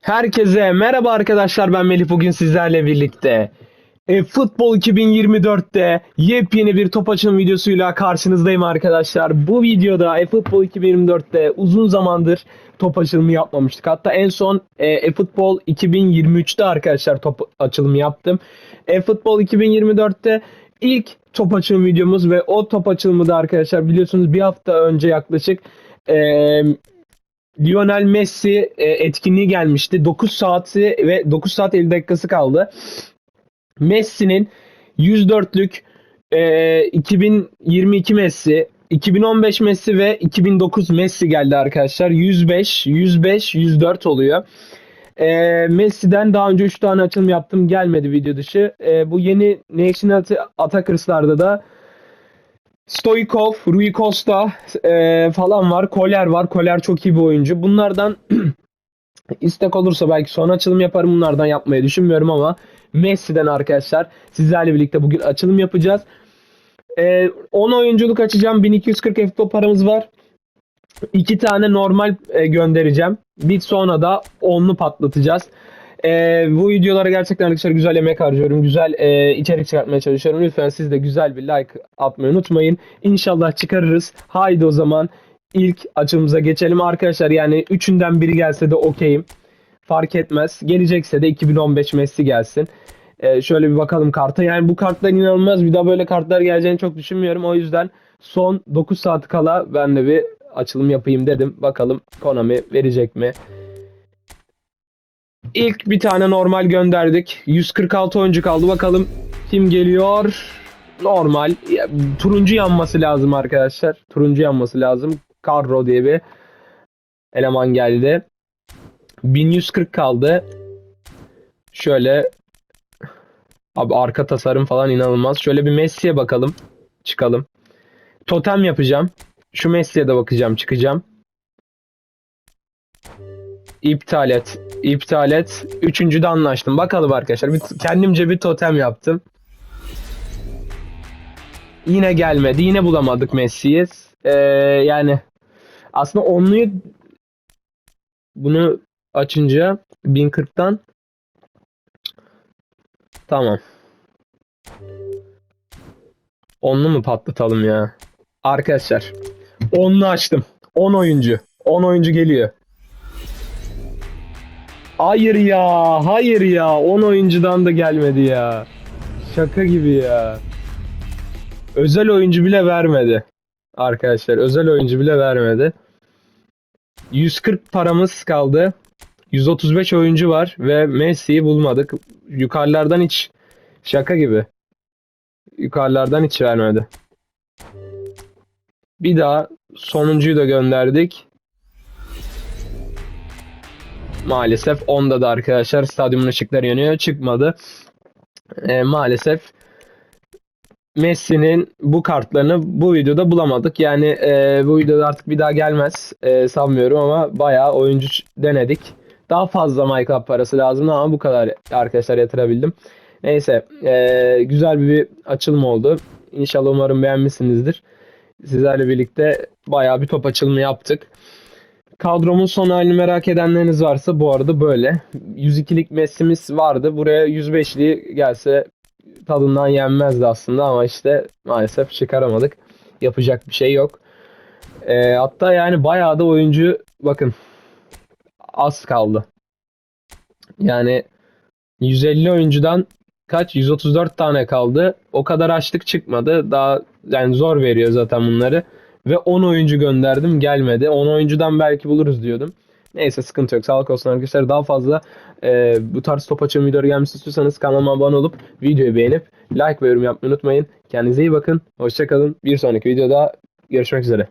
Herkese merhaba arkadaşlar ben Melih bugün sizlerle birlikte e, Futbol 2024'te yepyeni bir top açılım videosuyla karşınızdayım arkadaşlar. Bu videoda eFootball 2024'te uzun zamandır top açılımı yapmamıştık. Hatta en son e, eFootball 2023'te arkadaşlar top açılımı yaptım. eFootball 2024'te ilk top açılım videomuz ve o top açılımı da arkadaşlar biliyorsunuz bir hafta önce yaklaşık e, Lionel Messi e, etkinliği gelmişti. 9 saati ve 9 saat 50 dakikası kaldı. Messi'nin 104'lük e, 2022 Messi, 2015 Messi ve 2009 Messi geldi arkadaşlar. 105, 105, 104 oluyor. E, Messi'den daha önce 3 tane açılım yaptım. Gelmedi video dışı. E, bu yeni National Attackers'larda da Stoikov, Rui Costa e, falan var. Koler var. Koler çok iyi bir oyuncu. Bunlardan istek olursa belki son açılım yaparım. Bunlardan yapmayı düşünmüyorum ama Messi'den arkadaşlar sizlerle birlikte bugün açılım yapacağız. E, 10 oyunculuk açacağım. 1240 FTO paramız var. 2 tane normal e, göndereceğim. Bir sonra da 10'lu patlatacağız. Ee, bu videolara gerçekten arkadaşlar güzel emek harcıyorum. Güzel e, içerik çıkartmaya çalışıyorum. Lütfen siz de güzel bir like atmayı unutmayın. İnşallah çıkarırız. Haydi o zaman ilk açımıza geçelim arkadaşlar. Yani üçünden biri gelse de okeyim. Fark etmez. Gelecekse de 2015 Messi gelsin. Ee, şöyle bir bakalım karta. Yani bu kartlar inanılmaz. Bir daha böyle kartlar geleceğini çok düşünmüyorum. O yüzden son 9 saat kala ben de bir açılım yapayım dedim. Bakalım Konami verecek mi? İlk bir tane normal gönderdik. 146 oyuncu kaldı. Bakalım kim geliyor? Normal. Turuncu yanması lazım arkadaşlar. Turuncu yanması lazım. Carro diye bir eleman geldi. 1140 kaldı. Şöyle Abi arka tasarım falan inanılmaz. Şöyle bir Messi'ye bakalım. Çıkalım. Totem yapacağım. Şu Messi'ye de bakacağım. Çıkacağım. İptal et. İptal et. Üçüncüde anlaştım. Bakalım arkadaşlar. Bir, kendimce bir totem yaptım. Yine gelmedi. Yine bulamadık Messi'yi. Ee, yani aslında onluyu bunu açınca 1040'tan tamam. Onlu mu patlatalım ya? Arkadaşlar. Onlu açtım. 10 oyuncu. 10 oyuncu geliyor. Hayır ya, hayır ya. 10 oyuncudan da gelmedi ya. Şaka gibi ya. Özel oyuncu bile vermedi. Arkadaşlar özel oyuncu bile vermedi. 140 paramız kaldı. 135 oyuncu var ve Messi'yi bulmadık. Yukarılardan hiç şaka gibi. Yukarılardan hiç vermedi. Bir daha sonuncuyu da gönderdik. Maalesef onda da arkadaşlar stadyumun ışıkları yanıyor. Çıkmadı. E, maalesef Messi'nin bu kartlarını bu videoda bulamadık. Yani e, bu videoda artık bir daha gelmez e, sanmıyorum ama bayağı oyuncu denedik. Daha fazla MyClub parası lazım ama bu kadar arkadaşlar yatırabildim. Neyse e, güzel bir açılım oldu. İnşallah umarım beğenmişsinizdir. Sizlerle birlikte bayağı bir top açılımı yaptık. Kadromun son halini merak edenleriniz varsa bu arada böyle. 102'lik Messi'miz vardı. Buraya 105'li gelse tadından yenmezdi aslında ama işte maalesef çıkaramadık. Yapacak bir şey yok. Ee, hatta yani bayağı da oyuncu bakın az kaldı. Yani 150 oyuncudan kaç? 134 tane kaldı. O kadar açlık çıkmadı. Daha yani zor veriyor zaten bunları. Ve 10 oyuncu gönderdim gelmedi. 10 oyuncudan belki buluruz diyordum. Neyse sıkıntı yok. Sağlık olsun arkadaşlar. Daha fazla e, bu tarz top açım videoları gelmesi istiyorsanız kanalıma abone olup videoyu beğenip like ve yorum yapmayı unutmayın. Kendinize iyi bakın. Hoşçakalın. Bir sonraki videoda görüşmek üzere.